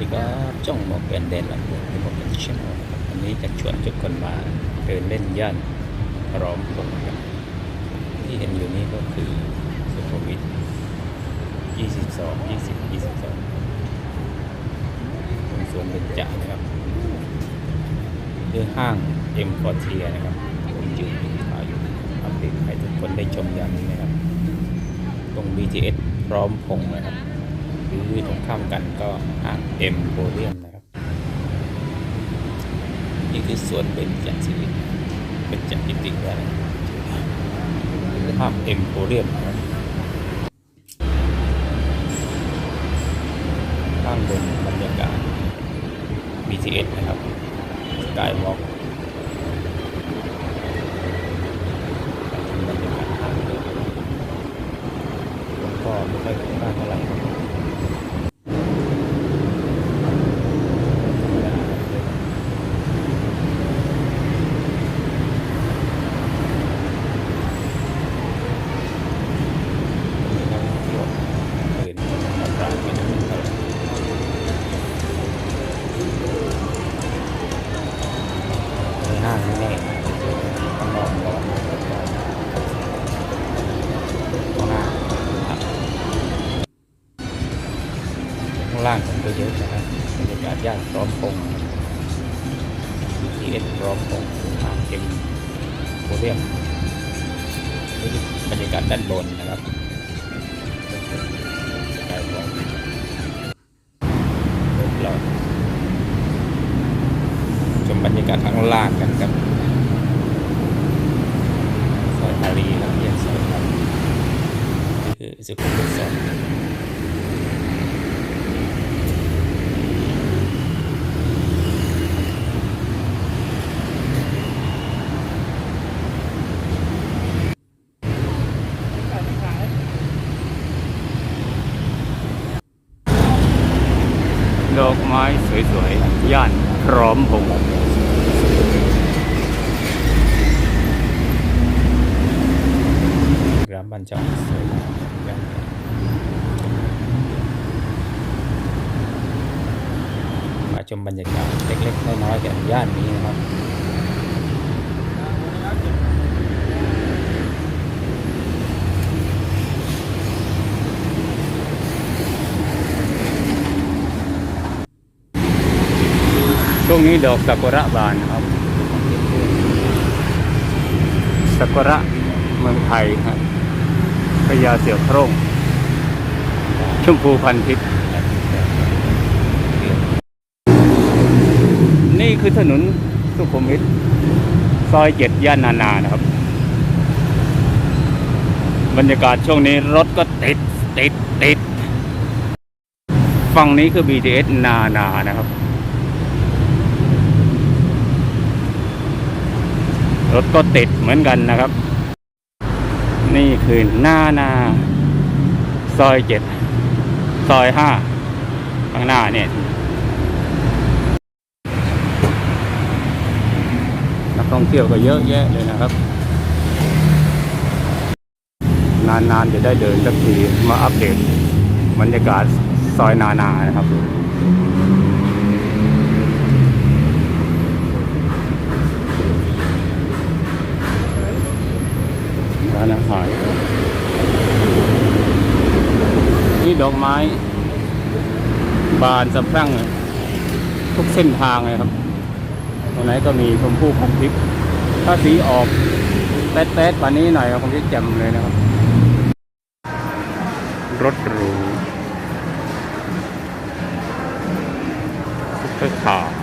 ดีครับจ้องหมอกแอนเดนหลังที่ผมเป็นชแนลนะครับวันนี้จะชวนทุกคนมาเดินเล่นย่านพร้อมพงษ์ครับที่เห็นอยู่นี้ก็คือสุขุมวิท22 20 22ตรงสวนเบญจนะครับคือห้างเอ็มพอเทียนะครับผมยืนถ่ายอยู่อัปเดตให้ทุกคนได้ชมอย่างนี้นะครับ ตรง BTS พร้อมพงษ์นะครับ หรือตรงข้ามกันก็ห้างเอ็มโพเรียมนะครับ นี่คือสวนเบญจศิริเบญจกิติอะไรหรือห้างเอ็มโพเรียมนะครับข้างบนบรรยากาศ BTS นะครับสกายวอล์ก นห้างนี่ข้างนอกก่อนข้างหน้าครับข้างล่างผมก็เยอะนะครับบรรยากาศย่านพร้อมพงษ์ BTS พร้อมพงษ์ทางเอ็มโพเรียมบรรยากาศด้านบนนะครับ บรรยากาศข้างล่างกันครับซอยอารีครับแยกซอยครับคือสุขุมวิทสองดอกไม้สวยๆ ย่านพร้อมพงษ์รามบ้านช่องสวยงามย่านมา ชมบรรยากาศเล็กๆน้อยๆกันย่านนี้นะครับช่วงนี้ดอกซากุระบานครับซากุระเมืองไทยครับพญาเสือโคร่งชมพูพันทิพย์นี่ คือถนนสุขุมวิทซอยเจ็ดย่านนานานะครับ บรรยากาศช่วงนี้รถก็ติดติดติดฝั่งนี้คือ BTS นานานะครับ รถก็ติดเหมือนกันนะครับ นี่คือหน้านา ซอยเจ็ดซอยห้าข้างหน้าเนี่ย นัก ท่องเที่ยวก็เยอะแยะเลยนะครับ นานๆจะได้เดินสักทีมาอัปเดตบรรยากาศซอยนานานะครับร้านอาหารนี่ดอกไม้ บานสะพรั่งทุกเส้นทางเลยครับ ตรงไหนก็มีชมพู่พันทิพย์ถ้าสีออกแป๊ดๆกว่านี้หน่อยก็คงจะแจ่มเลยนะครับ รถหรูซุปเปอร์คาร์